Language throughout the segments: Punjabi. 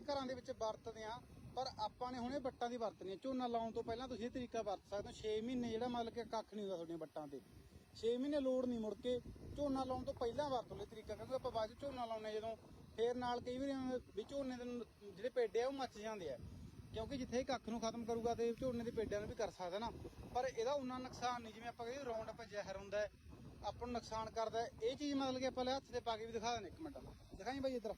ਕੇ ਘਰਾਂ ਦੇ ਵਿੱਚ ਵਰਤਦੇ ਆ, ਪਰ ਆਪਾਂ ਨੇ ਹੁਣੇ ਵੱਟਾਂ ਦੀ ਵਰਤਣੀ ਆ। ਝੋਨਾ ਲਾਉਣ ਤੋਂ ਪਹਿਲਾਂ ਤੁਸੀਂ ਇਹ ਤਰੀਕਾ ਵਰਤ ਸਕਦੇ ਹੋ। 6 ਮਹੀਨੇ ਜਿਹੜਾ ਮਤਲਬ ਕਿ ਕੱਖ ਨਹੀਂ ਹੁੰਦਾ ਤੁਹਾਡੀਆਂ ਵੱਟਾਂ ਤੇ। 6 ਮਹੀਨੇ ਲੋੜ ਨਹੀਂ ਮੁੜ ਕੇ ਝੋਨਾ ਲਾਉਣ ਤੋਂ ਪਹਿਲਾਂ ਵਰਤ ਲਓ ਇਹ ਤਰੀਕਾ, ਕਿਉਂਕਿ ਆਪਾਂ ਬਾਅਦ 'ਚ ਝੋਨਾ ਲਾਉਂਦੇ ਜਦੋਂ ਫੇਰ ਨਾਲ ਕਈ ਵਾਰੀ ਵੀ ਝੋਨੇ ਦੇ ਜਿਹੜੇ ਪੇਡੇ ਆ ਉਹ ਮੱਚ ਜਾਂਦੇ ਆ। ਕਿਉਂਕਿ ਜਿੱਥੇ ਇਹ ਕੱਖ ਨੂੰ ਖਤਮ ਕਰੂਗਾ ਤੇ ਝੋਨੇ ਦੇ ਪੇਡਿਆਂ ਨੂੰ ਵੀ ਕਰ ਸਕਦਾ ਨਾ। ਪਰ ਇਹਦਾ ਉਨਾ ਨੁਕਸਾਨ ਨਹੀਂ, ਜਿਵੇਂ ਆਪਾਂ ਕਹਿੰਦੇ ਰੌਂਡ ਅਪ ਜ਼ਹਿਰ ਹੁੰਦਾ ਆਪਾਂ ਨੂੰ ਨੁਕਸਾਨ ਕਰਦਾ ਇਹ ਚੀਜ਼ ਮਤਲਬ ਕਿ ਆਪਾਂ ਲੈ ਹੱਥ ਤੇ ਪਾ ਕੇ ਵੀ ਦਿਖਾ ਦਿੰਦੇ ਇੱਕ ਮਿੰਟ। ਦਿਖਾਈ ਬਾਈ ਇੱਧਰ।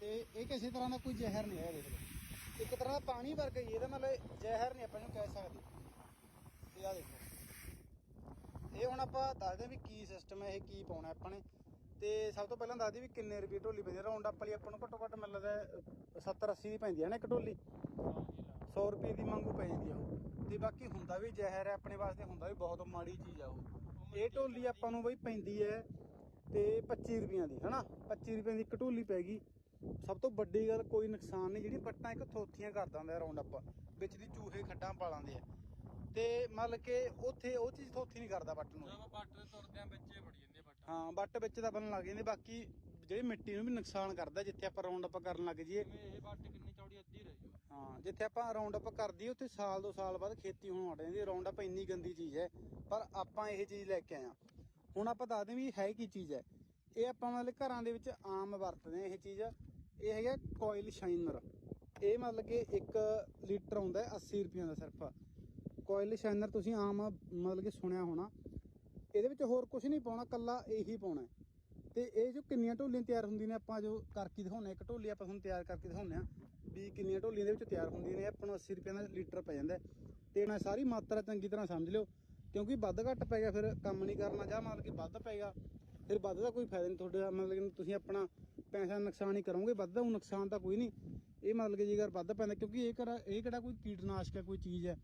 ਤੇ ਇਹ ਕਿਸੇ ਤਰ੍ਹਾਂ ਦਾ ਕੋਈ ਜ਼ਹਿਰ ਨਹੀਂ ਹੈ ਦੇਖ ਲਓ। ਇੱਕ ਤਰ੍ਹਾਂ ਦਾ ਪਾਣੀ ਵਰਗਾ ਹੀ ਇਹਦਾ ਮਤਲਬ ਜ਼ਹਿਰ ਨਹੀਂ ਆਪਾਂ ਇਹਨੂੰ ਕਹਿ ਸਕਦੇ। ਤੇ ਆ ਦੇਖੋ। ਇਹ ਹੁਣ ਆਪਾਂ ਦੱਸਦੇ ਵੀ ਕੀ ਸਿਸਟਮ ਹੈ, ਇਹ ਕੀ ਪਾਉਣਾ ਆਪਾਂ ਨੇ। ਤੇ ਸਭ ਤੋਂ ਪਹਿਲਾਂ ਦੱਸਦੀ ਵੀ ਕਿੰਨੇ ਰੁਪਏ ਢੋਲੀ ਪੈਂਦੀ ਰਾਉਂਡ ਅਪ ਵਾਲੀ ਆਪਾਂ ਨੂੰ ਘੱਟੋ ਘੱਟ ਮਿਲਦਾ 70 80 ਦੀ ਪੈਂਦੀ ਹੈ ਨਾ ਇੱਕ ਢੋਲੀ? 100 ਰੁਪਏ ਦੀ ਮੰਗੂ ਪੈ ਜਾਂਦੀ ਆ ਉਹ। ਤੇ ਬਾਕੀ ਹੁੰਦਾ ਵੀ ਜ਼ਹਿਰ ਹੈ, ਆਪਣੇ ਵਾਸਤੇ ਹੁੰਦਾ ਵੀ ਬਹੁਤ ਮਾੜੀ ਚੀਜ਼ ਆ ਉਹ। ਇਹ ਢੋਲੀ ਆਪਾਂ ਨੂੰ ਬਈ ਪੈਂਦੀ ਹੈ ਤੇ 25 ਰੁਪਈਆਂ ਦੀ, ਹਨਾ? 25 ਰੁਪਏ ਦੀ ਇੱਕ ਢੋਲੀ ਪੈ ਗਈ। ਸਭ ਤੋਂ ਵੱਡੀ ਗੱਲ ਕੋਈ ਨੁਕਸਾਨ ਨਹੀਂ ਜਿਹੜੀ ਪੱਟਾਂ ਇੱਕ ਥੋਥੀਆਂ ਕਰ ਦਿੰਦਾ ਰਾਉਂਡ ਅਪ ਵਿੱਚ ਦੀ ਚੂਹੇ ਖੱਡਾਂ ਪਾ ਲਾਂਦੇ ਆ। ਤੇ ਮਤਲਬ ਕਿ ਉੱਥੇ ਉਹ ਚੀਜ਼ ਥੋਥੀ ਨਹੀਂ ਕਰਦਾ ਪੱਟ ਨੂੰ। ਜਦੋਂ ਆ ਵਿੱਚੇ ਵੜੀ ਜਾਂਦੇ ਹਾਂ ਬੱਟ ਵਿੱਚ ਤਾਂ ਬਣਨ ਲੱਗ ਜਾਂਦੇ ਬਾਕੀ ਜਿਹੜੀ ਮਿੱਟੀ ਨੂੰ ਵੀ ਨੁਕਸਾਨ ਕਰਦਾ ਜਿੱਥੇ ਆਪਾਂ ਰਾਉਂਡ ਅਪ ਕਰਨ ਲੱਗ ਜਾਈਏ। ਜਿਵੇਂ ਇਹ ਬੱਟ ਕਿੰਨੀ ਚੌੜੀ ਅੱਧੀ ਰਹੀ ਹੋ ਹਾਂ ਜਿੱਥੇ ਆਪਾਂ ਰਾਉਂਡ ਅਪ ਕਰਦੀ ਉੱਥੇ ਸਾਲ ਦੋ ਸਾਲ ਬਾਅਦ ਖੇਤੀ ਹੋਣ ਹਟ ਜਾਂਦੀ ਰਾਉਂਡ ਅਪ ਇੰਨੀ ਗੰਦੀ ਚੀਜ਼ ਹੈ ਪਰ ਆਪਾਂ ਇਹ ਚੀਜ਼ ਲੈ ਕੇ ਆਏ ਹਾਂ। ਹੁਣ ਆਪਾਂ ਦੱਸਦੇ ਵੀ ਹੈ ਕੀ ਚੀਜ਼ ਹੈ? ਇਹ ਆਪਾਂ ਮਤਲਬ ਘਰਾਂ ਦੇ ਵਿੱਚ ਆਮ ਵਰਤਦੇ ਹਾਂ ਇਹ ਚੀਜ਼। ਇਹ ਹੈਗਾ ਕੋਇਲ ਸ਼ਾਈਨਰ ਇਹ ਮਤਲਬ ਕਿ 1 ਲੀਟਰ ਆਉਂਦਾ ਹੈ 80 ਰੁਪਈਆਂ ਦਾ ਸਿਰਫ ਕੋਇਲ ਸ਼ਾਈਨਰ ਤੁਸੀਂ ਆਮ ਮਤਲਬ ਕਿ ਸੁਣਿਆ ਹੋਣਾ ਇਹਦੇ ਵਿੱਚ ਹੋਰ ਕੁਝ ਨਹੀਂ ਪਾਉਣਾ ਕੱਲਾ ਇਹੀ ਪਾਉਣਾ ਹੈ। ਤੇ ਇਹ ਜੋ ਕਿੰਨੀਆਂ ਢੋਲੀਆਂ ਤਿਆਰ ਹੁੰਦੀਆਂ ਨੇ, ਆਪਾਂ ਜੋ ਕਰਕੇ ਦਿਖਾਉਣੇ ਇੱਕ ਢੋਲੀ ਆਪਾਂ ਤੁਹਾਨੂੰ ਤਿਆਰ ਕਰਕੇ ਦਿਖਾਉਂਦੇ ਆ ਵੀ ਕਿੰਨੀਆਂ ਢੋਲੀਆਂ ਦੇ ਵਿੱਚ ਤਿਆਰ ਹੁੰਦੀਆਂ ਨੇ ਆਪਾਂ ਨੂੰ 80 ਰੁਪਏ ਦਾ ਲੀਟਰ ਪੈ ਜਾਂਦਾ ਹੈ। ਤੇ ਨਾ ਸਾਰੀ ਮਾਤਰਾ ਚੰਗੀ ਤਰ੍ਹਾਂ ਸਮਝ ਲਿਓ, ਕਿਉਂਕਿ ਵੱਧ ਘੱਟ ਪੈ ਗਿਆ, ਫਿਰ ਕੰਮ ਨਹੀਂ ਕਰਨਾ ਜਾਂ ਮਤਲਬ ਕਿ ਵੱਧ ਪਏਗਾ ਫਿਰ ਵੱਧ ਦਾ ਕੋਈ ਫਾਇਦਾ ਨਹੀਂ ਤੁਹਾਡਾ ਮਤਲਬ ਕਿ ਤੁਸੀਂ ਆਪਣਾ ਪੈਸਾ ਦਾ ਨੁਕਸਾਨ ਹੀ ਕਰੋਗੇ ਵੱਧ ਦਾ ਉਹ ਨੁਕਸਾਨ ਤਾਂ ਕੋਈ ਨਹੀਂ। ਇਹ ਮਤਲਬ ਕਿ ਜੇਕਰ ਵੱਧ ਪੈਂਦਾ ਕਿਉਂਕਿ ਇਹ ਕਿਹੜਾ ਇਹ ਕਿਹੜਾ ਕੋਈ ਕੀਟਨਾਸ਼ਕ ਹੈ ਕੋਈ ਚੀਜ਼ ਹੈ।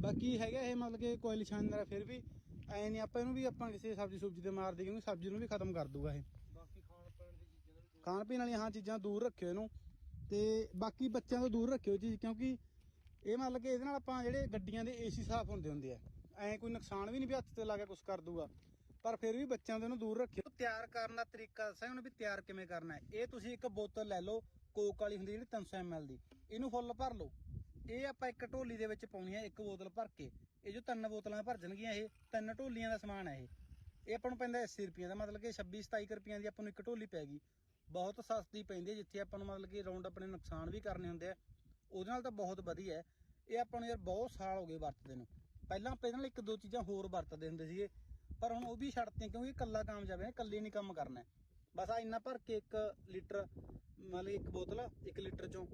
ਬਾਕੀ ਹੈਗਾ ਇਹ ਮਤਲਬ ਕਿ ਕੋਇਲ ਸ਼ਾਨਦਾਰ ਹੈ ਫਿਰ ਵੀ ਐ ਨਹੀਂ ਆਪਾਂ ਇਹਨੂੰ ਵੀ ਆਪਾਂ ਕਿਸੇ ਸਬਜ਼ੀ ਸੁਬਜ਼ੀ ਤੇ ਮਾਰਦੇ ਕਿਉਂਕਿ ਸਬਜ਼ੀ ਨੂੰ ਵੀ ਖਤਮ ਕਰ ਦੂਗਾ ਇਹ। ਬਾਕੀ ਖਾਣ ਪੀਣ ਦੀ ਚੀਜ਼ਾਂ ਦਾ ਖਾਣ ਪੀਣ ਵਾਲੀਆਂ ਹਾਂ ਚੀਜ਼ਾਂ ਦੂਰ ਰੱਖਿਓ ਇਹਨੂੰ ਤੇ ਬਾਕੀ ਬੱਚਿਆਂ ਤੋਂ ਦੂਰ ਰੱਖਿਓ ਚੀਜ਼ ਕਿਉਂਕਿ ਇਹ ਮੰਨ ਕੇ ਇਹਦੇ ਨਾਲ ਆਪਾਂ ਜਿਹੜੇ ਗੱਡੀਆਂ ਦੇ ਏਸੀ ਸਾਫ਼ ਹੁੰਦੇ ਹੁੰਦੇ ਆ ਐ ਕੋਈ ਨੁਕਸਾਨ ਵੀ ਨਹੀਂ ਵੀ ਹੱਥ ਤੇ ਲਾ ਕੇ ਕੁਝ ਕਰ ਦੂਗਾ ਪਰ ਫਿਰ ਵੀ ਬੱਚਿਆਂ ਦੇ ਇਹਨੂੰ ਦੂਰ ਰੱਖਿਓ। ਤਿਆਰ ਕਰਨ ਦਾ ਤਰੀਕਾ ਦੱਸਿਆ ਹੁਣ ਵੀ ਤਿਆਰ ਕਿਵੇਂ ਕਰਨਾ ਹੈ। ਇਹ ਤੁਸੀਂ ਇੱਕ ਬੋਤਲ ਲੈ ਲਓ, ਕੋਕ ਵਾਲੀ ਹੁੰਦੀ ਜਿਹੜੀ 300 ml ਦੀ। ਇਹਨੂੰ ਫੁੱਲ ਭਰ ਲਓ। ਇਹ ਆਪਾਂ ਇੱਕ ਢੋਲੀ ਦੇ ਵਿੱਚ ਪਾਉਣੀ ਹੈ, ਇੱਕ ਬੋਤਲ ਭਰ ਕੇ। ਇਹ ਜੋ ਤਿੰਨ ਬੋਤਲਾਂ ਭਰ ਜਾਣਗੀਆਂ, ਇਹ ਤਿੰਨ ਢੋਲੀਆਂ ਦਾ ਸਮਾਨ ਹੈ ਇਹ। ਇਹ ਆਪਾਂ ਨੂੰ ਪੈਂਦਾ 80 ਰੁਪਏ ਦਾ, ਮਤਲਬ ਕਿ 26 27 ਰੁਪਈਆਂ ਦੀ ਆਪਾਂ ਨੂੰ ਇੱਕ ਢੋਲੀ ਪੈ ਗਈ। ਬਹੁਤ ਸਸਤੀ ਪੈਂਦੀ ਹੈ, ਜਿੱਥੇ ਆਪਾਂ ਨੂੰ ਮਤਲਬ ਕਿ ਰਾਉਂਡ ਆਪਣੇ ਨੁਕਸਾਨ ਵੀ ਕਰਨੇ ਹੁੰਦੇ ਆ। ਉਹਦੇ ਨਾਲ ਤਾਂ ਬਹੁਤ ਵਧੀਆ ਹੈ। ਇਹ ਆਪਾਂ ਨੂੰ ਯਾਰ ਬਹੁਤ ਸਾਲ ਹੋ ਗਏ ਵਰਤਦੇ ਨੂੰ। ਪਹਿਲਾਂ ਆਪਾਂ ਇਹਦੇ ਨਾਲ ਇੱਕ ਦੋ ਚੀਜ਼ਾਂ ਹੋਰ ਵਰਤਦੇ ਹੁੰਦੇ ਸੀਗੇ। ਪਰ ਹੁਣ ਉਹ ਵੀ ਛੱਡਤੀਆਂ ਕਿਉਂਕਿ ਇਕੱਲਾ ਕਾਮਯਾਬ ਹੈ, ਇਕੱਲੇ ਨਹੀਂ ਕੰਮ ਕਰਨਾ ਬਸ ਆ ਇੰਨਾ ਭਰ ਕੇ 1 ਲੀਟਰ, ਮਤਲਬ ਇੱਕ ਬੋਤਲ 1 ਲੀਟਰ ਚੋਂ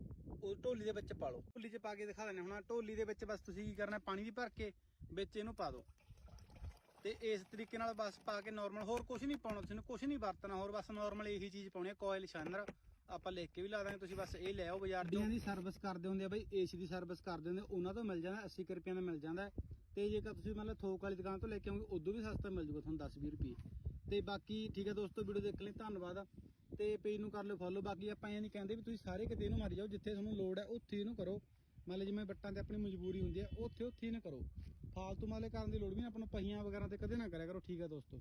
ਉਹ ਢੋਲੀ ਦੇ ਵਿੱਚ ਪਾ ਲਓ ਢੋਲੀ 'ਚ ਪਾ ਕੇ ਦਿਖਾ ਦਿੰਦੇ ਹੁਣ ਢੋਲੀ ਦੇ ਵਿੱਚ ਬਸ ਤੁਸੀਂ ਕੀ ਕਰਨਾ ਪਾਣੀ ਵੀ ਭਰ ਕੇ ਵਿੱਚ ਇਹਨੂੰ ਪਾ ਦਿਓ। ਤੇ ਇਸ ਤਰੀਕੇ ਨਾਲ ਬਸ ਪਾ ਕੇ ਨਾਰਮਲ ਹੋਰ ਕੁਝ ਨਹੀਂ ਪਾਉਣਾ, ਤੁਸੀਂ ਨੇ ਕੁਝ ਨਹੀਂ ਵਰਤਣਾ, ਹੋਰ ਬਸ ਨਾਰਮਲ ਇਹੀ ਚੀਜ਼ ਪਾਉਣੀ ਹੈ ਕੋਇਲ ਸ਼ਾਨਰ ਆਪਾਂ ਲਿਖ ਕੇ ਵੀ ਲਾ ਦਾਂਗੇ, ਤੁਸੀਂ ਬਸ ਇਹ ਲੈ ਆਓ ਬਾਜ਼ਾਰ ਤੋਂ ਦੀ ਸਰਵਿਸ ਕਰਦੇ ਹੁੰਦੇ ਆ ਬਈ ਏਸੀ ਦੀ ਸਰਵਿਸ ਕਰਦੇ ਹੁੰਦੇ ਉਹਨਾਂ ਤੋਂ ਮਿਲ ਜਾਂਦਾ 80 ਕੁ ਦਾ ਮਿਲ ਜਾਂਦਾ ਤੇ ਜੇਕਰ ਤੁਸੀਂ ਮਤਲਬ ਥੋਕ ਵਾਲੀ ਦੁਕਾਨ ਤੋਂ ਲੈ ਕੇ ਆਉਂਗੇ ਉਦੋਂ ਵੀ ਸਸਤਾ ਮਿਲ ਜੂਗਾ ਤੁਹਾਨੂੰ 10 20 ਰੁਪਏ। ਤੇ ਬਾਕੀ ਠੀਕ ਹੈ ਦੋਸਤੋ, ਵੀਡੀਓ ਦੇਖਣ ਲਈ, ਧੰਨਵਾਦ। ਤੇ ਪੇਜ ਨੂੰ ਕਰ ਲਿਓ ਫੋਲੋ ਬਾਕੀ ਆਪਾਂ ਇਹ ਨਹੀਂ ਕਹਿੰਦੇ ਵੀ ਤੁਸੀਂ ਸਾਰੇ ਕਿਤੇ ਇਹਨੂੰ ਮਾਰੀ ਜਾਓ, ਜਿੱਥੇ ਤੁਹਾਨੂੰ ਲੋੜ ਹੈ, ਉੱਥੇ ਇਹਨੂੰ ਕਰੋ। ਮਤਲਬ ਜਿਵੇਂ ਬੱਟਾਂ ਤੇ ਆਪਣੀ ਮਜਬੂਰੀ ਹੁੰਦੀ ਹੈ ਉੱਥੇ ਉੱਥੇ ਹੀ ਨਾ ਕਰੋ। ਫਾਲਤੂ ਮਾਲੇ ਕਰਨ ਦੀ ਲੋੜ ਵੀ ਨਾ ਆਪਣਾ ਪਹੀਆਂ ਵਗੈਰਾ ਤੇ ਕਦੇ ਨਾ ਕਰਿਆ ਕਰੋ, ਠੀਕ ਹੈ ਦੋਸਤੋ।